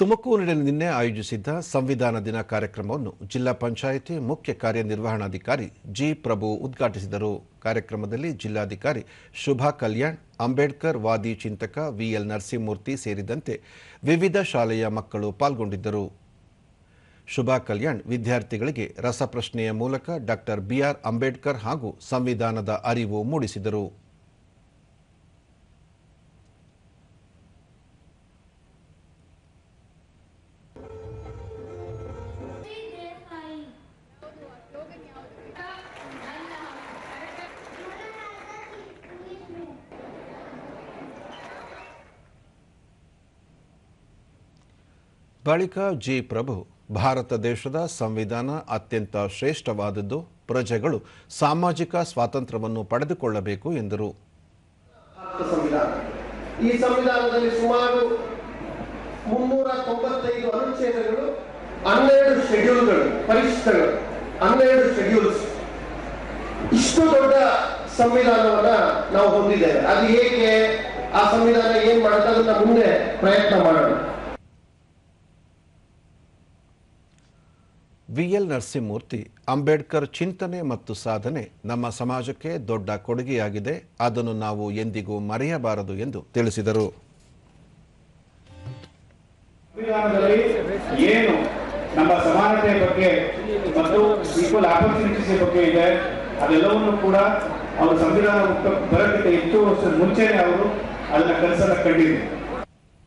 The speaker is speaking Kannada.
ತುಮಕೂರಿನಲ್ಲಿ ನಿನ್ನೆ ಆಯೋಜಿಸಿದ್ದ ಸಂವಿಧಾನ ದಿನ ಕಾರ್ಯಕ್ರಮವನ್ನು ಜಿಲ್ಲಾ ಪಂಚಾಯಿತಿ ಮುಖ್ಯ ಕಾರ್ಯನಿರ್ವಹಣಾಧಿಕಾರಿ ಜಿ ಪ್ರಭು ಉದ್ಘಾಟಿಸಿದರು. ಕಾರ್ಯಕ್ರಮದಲ್ಲಿ ಜಿಲ್ಲಾಧಿಕಾರಿ ಶುಭಾ ಕಲ್ಯಾಣ್, ಅಂಬೇಡ್ಕರ್ ವಾದಿ ಚಿಂತಕ ವಿಎಲ್ ನರಸಿಂಹಮೂರ್ತಿ ಸೇರಿದಂತೆ ವಿವಿಧ ಶಾಲೆಯ ಮಕ್ಕಳು ಪಾಲ್ಗೊಂಡಿದ್ದರು. ಶುಭಾ ಕಲ್ಯಾಣ್ ವಿದ್ಯಾರ್ಥಿಗಳಿಗೆ ರಸಪ್ರಶ್ನೆಯ ಮೂಲಕ ಡಾಕ್ಟರ್ ಬಿಆರ್ ಅಂಬೇಡ್ಕರ್ ಹಾಗೂ ಸಂವಿಧಾನದ ಅರಿವು ಮೂಡಿಸಿದರು. ಬಳಿಕ ಜಿ ಪ್ರಭು, ಭಾರತ ದೇಶದ ಸಂವಿಧಾನ ಅತ್ಯಂತ ಶ್ರೇಷ್ಠವಾದದ್ದು ಪ್ರಜೆಗಳು ಸಾಮಾಜಿಕ ಸ್ವಾತಂತ್ರ್ಯವನ್ನು ಪಡೆದುಕೊಳ್ಳಬೇಕು ಎಂದರು. ಈ ಸಂವಿಧಾನದಲ್ಲಿ ಸುಮಾರು ಮುನ್ನೂರ ತೊಂಬತ್ತೈದು ಅನುಚ್ಛೇದಗಳು, ಹನ್ನೆರಡು ಶೆಡ್ಯೂಲ್ಗಳು ಪರಿಶಿಷ್ಟಗಳು ಹನ್ನೆರಡು ಶೆಡ್ಯೂಲ್ಸ್ ಇಷ್ಟು ದೊಡ್ಡ ಸಂವಿಧಾನವನ್ನ ನಾವು ಹೊಂದಿದ್ದೇವೆ. ಅದು ಹೇಗೆ ಆ ಸಂವಿಧಾನ ಏನ್ ಮಾಡುತ್ತೆ ಅದನ್ನ ಮುಂದೆ ಪ್ರಯತ್ನ ಮಾಡೋಣ. ವಿಎಲ್ ನರಸಿಂಹಮೂರ್ತಿ, ಅಂಬೇಡ್ಕರ್ ಚಿಂತನೆ ಮತ್ತು ಸಾಧನೆ ನಮ್ಮ ಸಮಾಜಕ್ಕೆ ದೊಡ್ಡ ಕೊಡುಗೆಯಾಗಿದೆ. ಅದನ್ನು ನಾವು ಎಂದಿಗೂ ಮರೆಯಬಾರದು ಎಂದು ತಿಳಿಸಿದರು. ಏನು ನಮ್ಮ ಸಮಾನತೆ ಬಗ್ಗೆ ಮತ್ತು ಈಕ್ವಲ್ ಆಪರ್ಚುನಿಟೀಸ್ ಬಗ್ಗೆ ಇದೆ, ಅದೆಲ್ಲವನ್ನು ಕೂಡ ಅವರು ಸಂವಿಧಾನ ಬರಕ್ಕಿಂತ ಹೆಚ್ಚು ವರ್ಷ ಮುಂಚೆನೆ ಅವರು ಅದನ್ನ ಕನಸನ್ನ ಕಂಡಿದ್ರು.